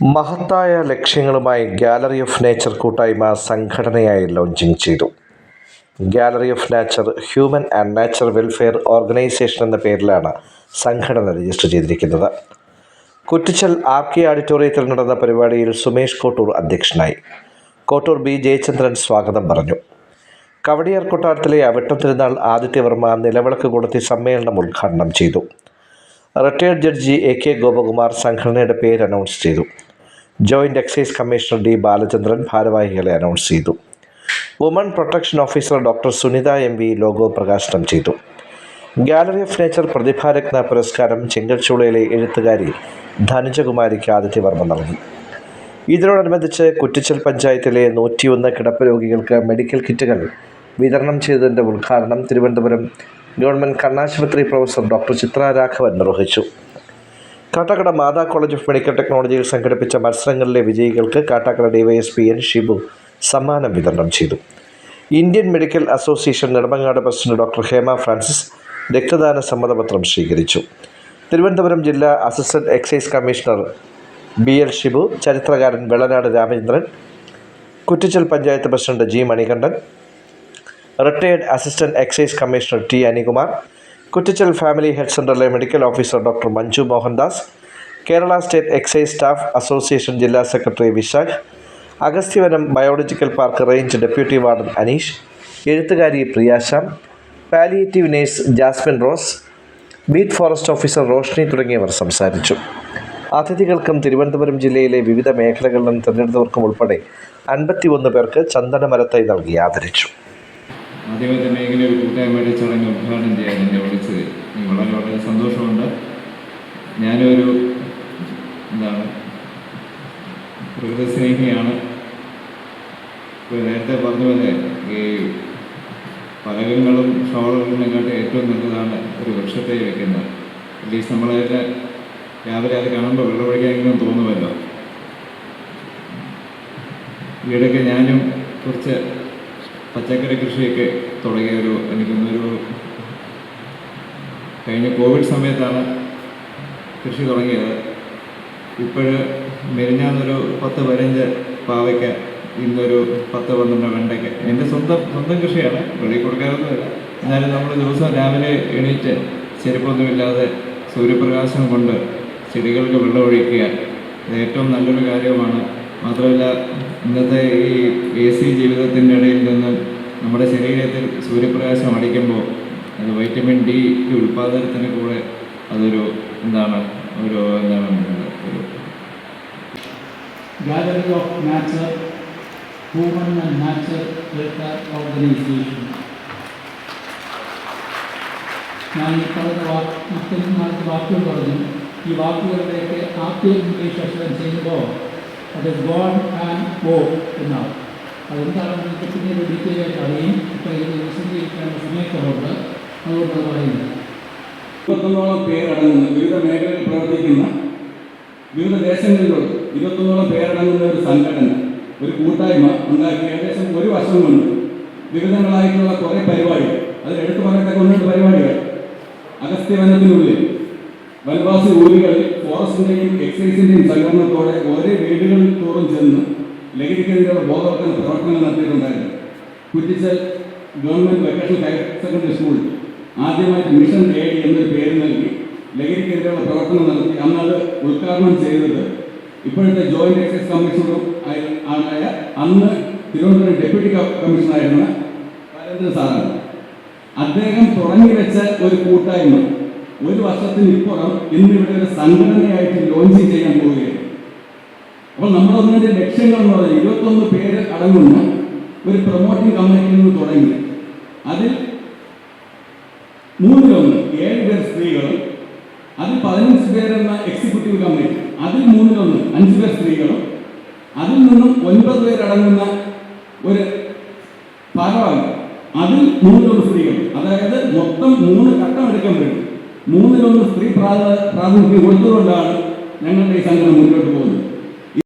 മഹത്തായ ലക്ഷ്യങ്ങളുമായി gallery of nature കൂട്ടായ്മ സംഘടനയായി ലോഞ്ചിങ് ചെയ്തു. Gallery of nature human and nature welfare organisation എന്ന പേരിലാണ് സംഘടന രജിസ്റ്റർ ചെയ്തിരിക്കുന്നത്. കുറ്റിച്ചൽ ആർ കെ ഓഡിറ്റോറിയത്തിൽ നടന്ന പരിപാടിയിൽ സുമേഷ് കോട്ടൂർ അധ്യക്ഷനായി. കോട്ടൂർ ബി ജയചന്ദ്രൻ സ്വാഗതം പറഞ്ഞു. കവടിയാർ കൊട്ടാരത്തിലെ അവിട്ടം തിരുനാൾ ആദിത്യവർമ്മ നിലവിളക്ക് കൊളുത്തി സമ്മേളനം ഉദ്ഘാടനം ചെയ്തു. Retired judge A K Gopakumar സംഘടനയുടെ പേര് അനൗൺസ് ചെയ്തു. Joint excise commissioner D Balachandran ഭാരവാഹികളെ അനൗൺസ് ചെയ്തു. Woman protection officer doctor Sunitha M V logo പ്രകാശനം ചെയ്തു. ഗാലറി ഓഫ് നേച്ചർ പ്രതിഭാരത്ന പുരസ്കാരം ചെങ്കൽച്ചൂളയിലെ എഴുത്തുകാരി ധനുജകുമാരിക്ക് ആദിത്യവർമ്മ നൽകി. ഇതിനോടനുബന്ധിച്ച് കുറ്റിച്ചൽ പഞ്ചായത്തിലെ നൂറ്റിയൊന്ന് കിടപ്പ് രോഗികൾക്ക് മെഡിക്കൽ കിറ്റുകൾ വിതരണം ചെയ്തതിന്റെ ഉദ്ഘാടനം തിരുവനന്തപുരം ഗവൺമെന്റ് കണ്ണാശുപത്രി പ്രൊഫസർ ഡോക്ടർ ചിത്ര രാഘവൻ നിർവഹിച്ചു. Kattakkada Matha college of medical ടെക്നോളജിയിൽ സംഘടിപ്പിച്ച മത്സരങ്ങളിലെ വിജയികൾക്ക് കാട്ടാക്കട ഡിവൈഎസ്പി എൻ ഷിബു സമ്മാനം വിതരണം ചെയ്തു. Indian medical association Nedumangad president doctor Hema Francis രക്തദാന സമ്മതപത്രം സ്വീകരിച്ചു. തിരുവനന്തപുരം ജില്ലാ assistant excise commissioner B L Shibu ചരിത്രകാരൻ Vellanad Ramachandran Kuttichal panchayat president G Manikandan retired assistant excise commissioner T Anikumar Kuttichal family health സെന്ററിലെ medical officer doctor Manju Mohandas Kerala state excise staff association ജില്ലാ secretary Vishakh Agasthyavanam biological park range deputy warden Anish എഴുത്തുകാരി Priyasham palliative nurse Jasmine Rose beat forest officer Roshni തുടങ്ങിയവർ സംസാരിച്ചു. അതിഥികൾക്കും തിരുവനന്തപുരം ജില്ലയിലെ വിവിധ മേഖലകളിൽ തിരഞ്ഞെടുത്തവർക്കും ഉൾപ്പെടെ അൻപത്തി ഒന്ന് പേർക്ക് ചന്ദനമരത്തായി മരത്തൈ നൽകി ആദരിച്ചു. ആദ്യമേ തന്നെ ഇങ്ങനെ ഒരു കൂട്ടായ്മയുടെ ചടങ്ങ് ഉദ്ഘാടനം ചെയ്യാൻ എന്നെ വിളിച്ചത്. വളരെ വളരെ സന്തോഷമുണ്ട്. ഞാനൊരു എന്താണ് പ്രകൃതി സ്നേഹിയാണ് ഇപ്പോൾ നേരത്തെ പറഞ്ഞു പോലെ ഈ പലകങ്ങളും ഇങ്ങോട്ട് ഏറ്റവും നല്ലതാണ് ഒരു വൃക്ഷത്തെ വെക്കുന്നത്. അറ്റ്ലീസ്റ്റ് നമ്മളതിന്റെ രാവിലെ അത് കാണുമ്പോൾ വെള്ളമൊഴിക്കാനെങ്കിലും തോന്നുമല്ലോ. ഈയിടയ്ക്ക് ഞാനും കുറച്ച് പച്ചക്കറി കൃഷിയൊക്കെ തുടങ്ങിയ ഒരു എനിക്കൊന്നൊരു കഴിഞ്ഞ കോവിഡ് സമയത്താണ് കൃഷി തുടങ്ങിയത്. ഇപ്പോൾ മെരിഞ്ഞാന്നൊരു പത്ത് പതിനഞ്ച് പാവയ്ക്ക ഇന്നൊരു പത്ത് പന്ത്രണ്ട് വെണ്ടയ്ക്ക. എന്റെ സ്വന്തം സ്വന്തം കൃഷിയാണ് വെളിയിൽ കൊടുക്കാറൊന്നുമില്ല. എന്നാലും നമ്മൾ ദിവസം രാവിലെ എണീറ്റ് ചെരുപ്പൊന്നുമില്ലാതെ സൂര്യപ്രകാശം കൊണ്ട് ചെടികൾക്ക് വെള്ളമൊഴിക്കുക ഇത് ഏറ്റവും നല്ലൊരു കാര്യമാണ് മാത്രമല്ല ഇന്നത്തെ ഈ എ സി ജീവിതത്തിന്റെ ഇടയിൽ നിന്ന് നമ്മുടെ ശരീരത്തിൽ സൂര്യപ്രകാശം അടിക്കുമ്പോൾ അത് വൈറ്റമിൻ ഡി ഉൽപ്പാദനത്തിന് കൂടെ അതൊരു എന്താണ് ഒരു എന്താണ് ഒരു of Nature, Human and Nature organisation. ഞാൻ ഈ പറഞ്ഞ വാക്ക് ഇത്രയും നാളത്തെ വാക്കുകൾ പറഞ്ഞു. ഈ വാക്കുകളുടെയൊക്കെ ആദ്യം ഇംഗ്ലീഷ് അക്ഷരം ചെയ്യുമ്പോൾ അത് ഗോഡ് ആൻഡ് ഗോ എന്നാണ് അതെന്താണെന്ന് എനിക്ക് ഒരു ഡീറ്റെയിൽ ആയിട്ട് അറിയും ഇപ്പോൾ ഇത് വിശദീകരിക്കാനുള്ള സമയക്കുറവുണ്ട് അതുകൊണ്ട് പറയുന്നത് ഇരുപത്തൊന്നോളം പേരടങ്ങുന്ന വിവിധ മേഖലയിൽ പ്രവർത്തിക്കുന്ന വിവിധ ദേശങ്ങളിലുള്ള ഇരുപത്തൊന്നോളം പേരടങ്ങുന്ന ഒരു സംഘടന ഒരു കൂട്ടായ്മ ഉണ്ടാക്കി ഏകദേശം ഒരു വർഷം കൊണ്ട് വിവിധങ്ങളായിട്ടുള്ള കുറേ പരിപാടികൾ അതിൽ എടുത്തു പറയത്തക്ക ഒന്നിട്ട് പരിപാടികൾ. അഗസ്ത്യവനത്തിനുള്ളിൽ വനവാസി ഊരുകളിൽ ഫോറസ്റ്റിന്റെയും എക്സൈസിന്റെയും സഹകരണത്തോടെ ഓരോ വീടുകളിൽ തോറും ചെന്ന് ലഹരിക്കെതിരെയുള്ള ബോധവൽക്കരണ പ്രവർത്തനങ്ങൾ നടത്തിയിട്ടുണ്ടായിരുന്നു. Kuttichal government vocational higher secondary school ആദ്യമായിട്ട് മിഷൻ എ ഡി എന്നൊരു പേര് നൽകി ലഹരിക്കെതിരെയുള്ള പ്രവർത്തനം നടത്തി. അന്ന് അത് ഉദ്ഘാടനം ചെയ്തത്. ഇപ്പോഴത്തെ ജോയിന്റ് എക്സൈസ് കമ്മീഷണറും ആയ- അന്ന് തിരുവനന്തപുരം ഡെപ്യൂട്ടി കമ്മീഷണറായിരുന്ന പരേന്ദ്ര സാറാണ്. അദ്ദേഹം തുടങ്ങി വെച്ച ഒരു കൂട്ടായ്മ ഒരു വർഷത്തിന് ഇപ്പുറം ഇന്നിവിടെ ഒരു സംഘടനയായിട്ട് ലോഞ്ച് ചെയ്യാൻ പോവുകയാണ്. അപ്പോൾ നമ്മൾ ഒന്നിന്റെ ലക്ഷ്യങ്ങൾ എന്ന് പറയുന്നത് ഇരുപത്തൊന്ന് പേര് അടങ്ങുന്ന ഒരു പ്രൊമോട്ടിംഗ് കമ്മിറ്റിയിൽ നിന്ന് തുടങ്ങി. അതിൽ മൂന്നിലൊന്ന് ഏഴ് പേർ സ്ത്രീകളും അതിൽ പതിനഞ്ച് പേരെന്ന എക്സിക്യൂട്ടീവ് കമ്മിറ്റി അതിൽ മൂന്നിലൊന്ന് അഞ്ച് പേർ സ്ത്രീകളും അതിൽ നിന്നും ഒൻപത് പേരടങ്ങുന്ന ഒരു ഭാഗമാണ്. അതിൽ മൂന്നിലൊന്ന് സ്ത്രീകൾ അതായത് മൊത്തം മൂന്ന് ഘട്ടം എടുക്കാൻ വേണ്ടി മൂന്നിലൊന്ന് സ്ത്രീ പ്രാത- പ്രാതിനിധ്യം കൊടുത്തുകൊണ്ടാണ് ഞങ്ങളുടെ ഈ സംഘടന മുന്നോട്ട് പോകുന്നത്.